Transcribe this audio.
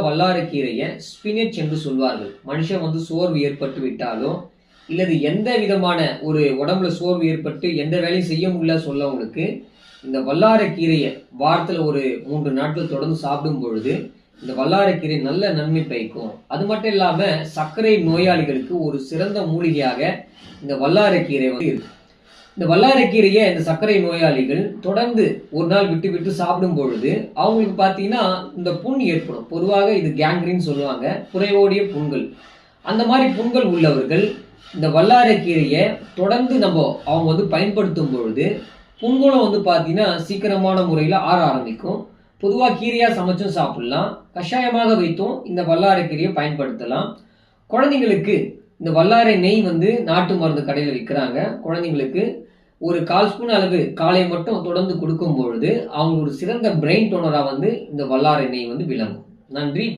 வல்லாரக்கீரையை spinach என்று சொல்வார்கள். மனுஷன் வந்து சோர்வு ஏற்பட்டு விட்டாலும் இல்லது எந்த விதமான ஒரு உடம்புல சோர்வு ஏற்பட்டு எந்த வேலையும் செய்ய முடியல சொல்லவங்களுக்கு இந்த வல்லாரக்கீரையை வாரத்தில் ஒரு மூன்று நாட்கள் தொடர்ந்து சாப்பிடும் பொழுது இந்த வல்லாரக்கீரை நல்ல நன்மை பயக்கும். அது மட்டும் இல்லாமல் சர்க்கரை நோயாளிகளுக்கு ஒரு சிறந்த மூலிகையாக இந்த வல்லாரக்கீரை வந்து இருக்கு. இந்த வல்லாரக்கீரையை இந்த சர்க்கரை நோயாளிகள் தொடர்ந்து ஒரு நாள் விட்டு விட்டு சாப்பிடும் பொழுது அவங்களுக்கு பார்த்தீங்கன்னா இந்த புண் ஏற்படும். பொதுவாக இது கேங்க்ரின்னு சொல்லுவாங்க. குறைவோடிய புண்கள். அந்த மாதிரி புண்கள் உள்ளவர்கள் இந்த வல்லாரக்கீரையை தொடர்ந்து நம்ம அவங்க வந்து பயன்படுத்தும் பொழுது புண்களும் வந்து பார்த்தீங்கன்னா சீக்கிரமான முறையில் ஆற ஆரம்பிக்கும். பொதுவாக கீரையாக சமைச்சும் சாப்பிடலாம். கஷாயமாக வைத்தும் இந்த வல்லாரக்கீரையை பயன்படுத்தலாம். குழந்தைங்களுக்கு இந்த வல்லாரை நெய் வந்து நாட்டு மருந்து கடையில் விற்கிறாங்க குழந்தைங்களுக்கு ஒரு கால் ஸ்பூன் அளவு காலை மட்டும் தொடர்ந்து கொடுக்கும் பொழுது அவங்க ஒரு சிறந்த பிரெயின் டோனராக வந்து இந்த வல்லாரை நெய் வந்து விளங்கும். நன்றி.